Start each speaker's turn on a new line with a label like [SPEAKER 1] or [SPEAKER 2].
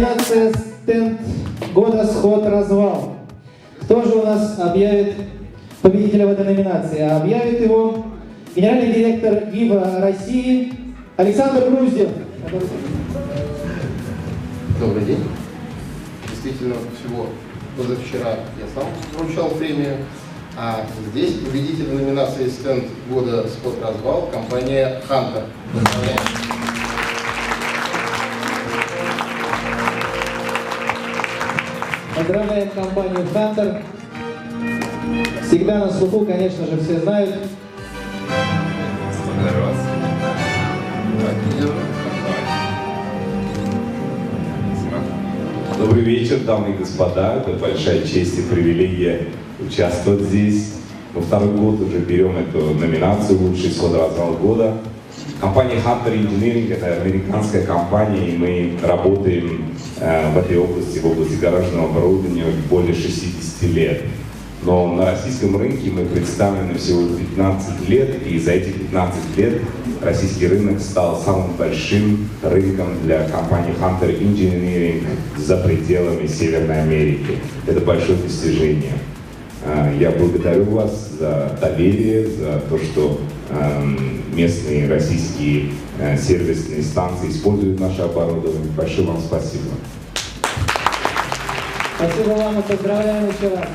[SPEAKER 1] Номинация «Стенд года. Сход. Развал». Кто же у нас объявит победителя в этой номинации? А объявит его генеральный директор ИВА России Александр Груздев.
[SPEAKER 2] Добрый день. Действительно, всего позавчера я сам вручал премию, а здесь победитель номинации «Стенд года. Сход. Развал» компания «Хантер». Поздравляем.
[SPEAKER 1] Поздравляем компанию Хантер. Всегда на слуху, конечно же, все знают.
[SPEAKER 3] Добрый вечер, дамы и господа. Это большая честь и привилегия участвовать здесь. Мы второй год уже берем эту номинацию «Лучший сходоразвал года». Компания Hunter Engineering – это американская компания, и мы работаем э, в этой области, в области гаражного оборудования более 60 лет. Но на российском рынке мы представлены всего 15 лет, и за эти 15 лет российский рынок стал самым большим рынком для компании Hunter Engineering за пределами Северной Америки. Это большое достижение. Я благодарю вас за доверие, за то, что эм, местные российские э, сервисные станции используют наше оборудование. Большое вам спасибо.
[SPEAKER 1] Спасибо вам поздравляем еще раз.